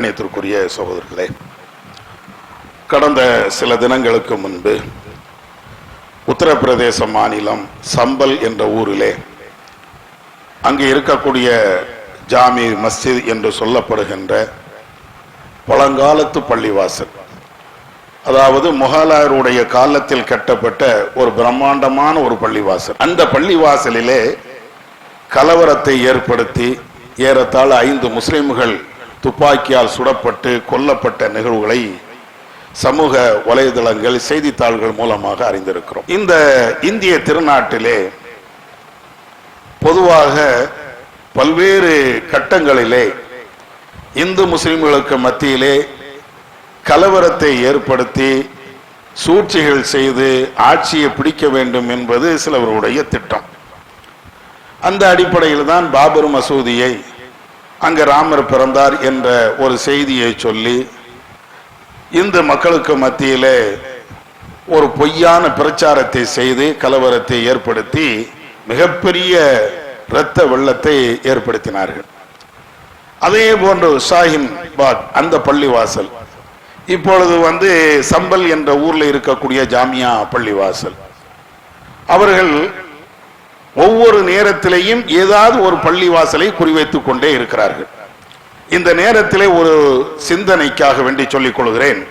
கண்ணியத்திற்குரிய சகோதரர்களே கடந்த சில தினங்களுக்கு முன்பு உத்தரப்பிரதேச மாநிலம் சம்பல் என்ற ஊரிலே அங்கு இருக்கக்கூடிய ஜாமி மஸ்ஜித் என்று சொல்லப்படுகின்ற பழங்காலத்து பள்ளிவாசல் அதாவது முகலாயருடைய காலத்தில் கட்டப்பட்ட ஒரு பிரம்மாண்டமான ஒரு பள்ளிவாசல். அந்த பள்ளிவாசலிலே கலவரத்தை ஏற்படுத்தி ஏறத்தாழ ஐந்து முஸ்லிம்கள் துப்பாக்கியால் சுடப்பட்டு கொல்லப்பட்ட நிகழ்வுகளை சமூக வலைதளங்கள் செய்தித்தாள்கள் மூலமாக அறிந்திருக்கிறோம். இந்த இந்திய திருநாட்டிலே பொதுவாக பல்வேறு கட்டங்களிலே இந்து முஸ்லிம்களுக்கு மத்தியிலே கலவரத்தை ஏற்படுத்தி சூழ்ச்சிகள் செய்து ஆட்சியை பிடிக்க வேண்டும் என்பது சிலவருடைய திட்டம். அந்த அடிப்படையில் தான் பாபர் மசூதியை அங்கு ராமர் பிறந்தார் என்ற ஒரு செய்தியை சொல்லி இந்து மக்களுக்கு மத்தியிலே ஒரு பொய்யான பிரச்சாரத்தை செய்து கலவரத்தை ஏற்படுத்தி மிகப்பெரிய இரத்த வெள்ளத்தை ஏற்படுத்தினார்கள். அதே போன்று ஷாஹின் பாக் அந்த பள்ளிவாசல். இப்பொழுது வந்து சம்பல் என்ற ஊர்ல இருக்கக்கூடிய ஜாமியா பள்ளிவாசல். அவர்கள் ஒவ்வொரு நேரத்திலேயும் ஏதாவது ஒரு பள்ளிவாசலை குறிவைத்துக் கொண்டே இருக்கிறார்கள். இந்த நேரத்திலே ஒரு சிந்தனைக்காக வேண்டி சொல்லிக் கொள்கிறேன்.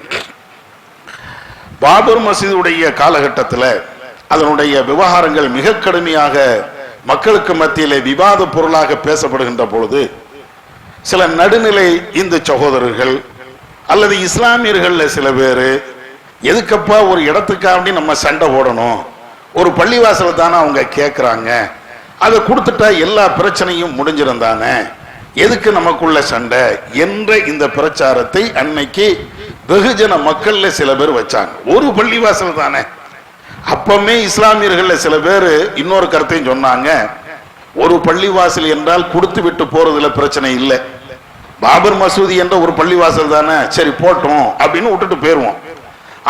பாபர் மசீதுடைய காலகட்டத்தில் அதனுடைய விவகாரங்கள் மிக கடுமையாக மக்களுக்கு மத்தியிலே விவாத பொருளாக பேசப்படுகின்ற பொழுது சில நடுநிலை இந்து சகோதரர்கள் அல்லது இஸ்லாமியர்களில் சில பேர் எதுக்கப்பா ஒரு இடத்துக்காண்டி நம்ம சண்டை போடணும்? ஒரு பள்ளிவாசல தானே அவங்க கேட்குறாங்க அதை கொடுத்துட்டா எல்லா பிரச்சனையும் முடிஞ்சிருந்தானே எதுக்கு நமக்குள்ள சண்டை? என்ற இந்த பிரச்சாரத்தை அன்னைக்கு வெகுஜன மக்கள்ல சில பேர் வச்சாங்க. ஒரு பள்ளிவாசல் தானே. அப்பமே இஸ்லாமியர்கள்ல சில பேர் இன்னொரு கருத்தையும் சொன்னாங்க. ஒரு பள்ளிவாசல் என்றால் கொடுத்து விட்டு போறதுல பிரச்சனை இல்லை. பாபர் மசூதி என்ற ஒரு பள்ளிவாசல் தானே. சரி போட்டோம் அப்படின்னு விட்டுட்டு போயிருவோம்.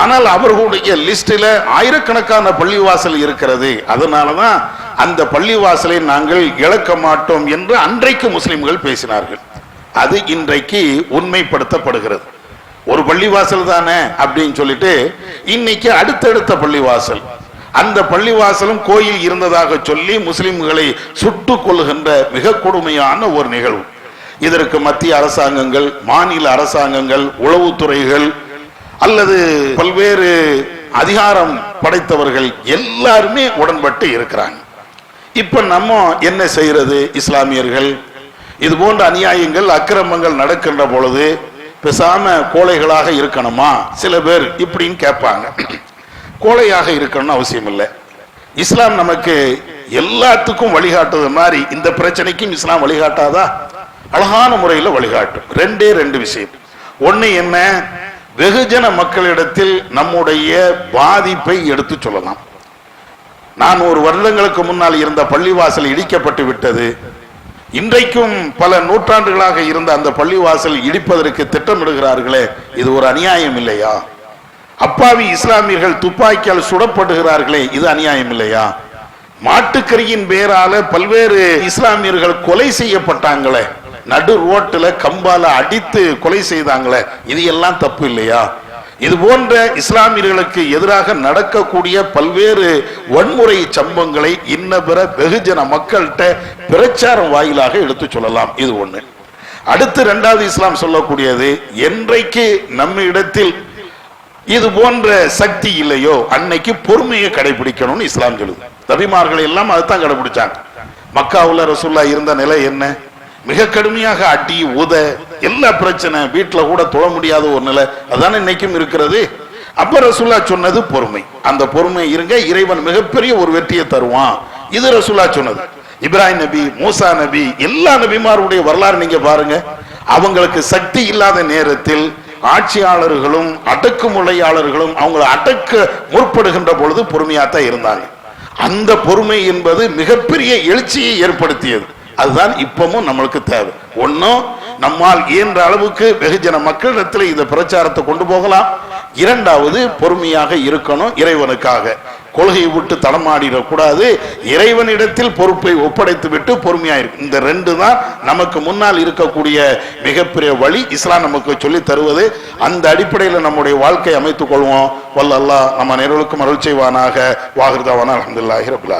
ஆனால் அவர்களுடைய லிஸ்டில் ஆயிரக்கணக்கான பள்ளிவாசல் இருக்கிறது. அதனாலதான் அந்த பள்ளிவாசலை நாங்கள் இழக்க மாட்டோம் என்று அன்றைக்கு முஸ்லிம்கள் பேசினார்கள். அது இன்றைக்கு உண்மைப்படுத்தப்படுகிறது. ஒரு பள்ளிவாசல் தானே அப்படின்னு சொல்லிட்டு இன்னைக்கு அடுத்தடுத்த பள்ளிவாசல். அந்த பள்ளிவாசலும் கோயில் இருந்ததாக சொல்லி முஸ்லிம்களை சுட்டு கொள்கின்ற மிக கொடுமையான ஒரு நிகழ்வு. இதற்கு மத்திய அரசாங்கங்கள் மாநில அரசாங்கங்கள் உளவுத்துறைகள் அல்லது பல்வேறு அதிகாரம் படைத்தவர்கள் எல்லாருமே உடன்பட்டு இருக்கிறாங்க. இப்ப நம்ம என்ன செய்யறது இஸ்லாமியர்கள்? இது போன்ற அநியாயங்கள் அக்கிரமங்கள் நடக்கின்ற பொழுது பேசாம கோழைகளாக இருக்கணுமா? சில பேர் இப்படின்னு கேட்பாங்க. கோழையாக இருக்கணும்னு அவசியம் இல்லை. இஸ்லாம் நமக்கு எல்லாத்துக்கும் வழிகாட்டுறது மாதிரி இந்த பிரச்சனைக்கும் இஸ்லாம் வழிகாட்டாதா? அழகான முறையில் வழிகாட்டும். ரெண்டே ரெண்டு விஷயம். ஒண்ணு என்ன? வெகுஜன மக்களிடத்தில் நம்முடைய பாதிப்பை எடுத்து சொல்லலாம். நான் ஒரு வருடங்களுக்கு முன்னால் இருந்த பள்ளிவாசல் இடிக்கப்பட்டு விட்டது. இன்றைக்கும் பல நூற்றாண்டுகளாக இருந்த அந்த பள்ளிவாசல் இடிப்பதற்கு திட்டமிடுகிறார்களே இது ஒரு அநியாயம் இல்லையா? அப்பாவி இஸ்லாமியர்கள் துப்பாக்கியால் சுடப்படுகிறார்களே இது அநியாயம் இல்லையா? மாட்டுக்கறியின் பேரால பல்வேறு இஸ்லாமியர்கள் கொலை செய்யப்பட்டாங்களே. நடு ரோட்டுல கம்பால அடித்து கொலை செய்தாங்களே இது எல்லாம் தப்பு இல்லையா? இது போன்ற இஸ்லாமியர்களுக்கு எதிராக நடக்கக்கூடிய பல்வேறு வன்முறை சம்பவங்களை இன்ன பிற வெகுஜன மக்கள்கிட்ட பிரச்சாரம் வாயிலாக எடுத்து சொல்லலாம். இது ஒண்ணு. அடுத்து இரண்டாவது இஸ்லாம் சொல்லக்கூடியது என்றைக்கு நம்ம இடத்தில் இது போன்ற சக்தி இல்லையோ அன்னைக்கு பொறுமையை கடைபிடிக்கணும்னு இஸ்லாம் சொல்லுது. நபிமார்கள் எல்லாம் அதுதான் கடைபிடிச்சாங்க. மக்காவுல ரசூல்லா இருந்த நிலை என்ன? மிக கடுமையாக அடி உத எல்லா பிரச்சனை? வீட்டில் கூட தொழ முடியாத ஒரு நிலை. அதானே இன்னைக்கும் இருக்கிறது? அப்ப ரசுல்லா சொன்னது பொறுமை. அந்த பொறுமை இருங்க இறைவன் மிகப்பெரிய ஒரு வெற்றியை தருவான். இது ரசுல்லா சொன்னது. இப்ராஹிம் நபி மூசா நபி எல்லா நபிமாருடைய வரலாறு நீங்க பாருங்க. அவங்களுக்கு சக்தி இல்லாத நேரத்தில் ஆட்சியாளர்களும் அடக்குமுறையாளர்களும் அவங்களை அடக்க முற்படுகின்ற பொழுது பொறுமையாத்தான் இருந்தாங்க. அந்த பொறுமை என்பது மிகப்பெரிய எழுச்சியை ஏற்படுத்தியது. அதுதான் இப்பவும் நம்மளுக்கு தேவை. ஒன்னும் நம்மால் இயன்ற அளவுக்கு வெகுஜன மக்களிடத்தில் இந்த பிரச்சாரத்தை கொண்டு போகலாம். இரண்டாவது பொறுமையாக இருக்கணும் இறைவனுக்காக. கொள்கையை விட்டு தடமாடிடக்கூடாது. இறைவனிடத்தில் பொறுப்பை ஒப்படைத்து விட்டு பொறுமையா இந்த ரெண்டு தான் நமக்கு முன்னால் இருக்கக்கூடிய மிகப்பெரிய வழி. இஸ்லாம் நமக்கு சொல்லி தருவது. அந்த அடிப்படையில் நம்முடைய வாழ்க்கை அமைத்துக் கொள்வோம். வல்லல்லா நம்ம நேர்களுக்கும் அருள் செய்வானாக. வாகிருதாவான அலமதுல்லாஹி ரபுல்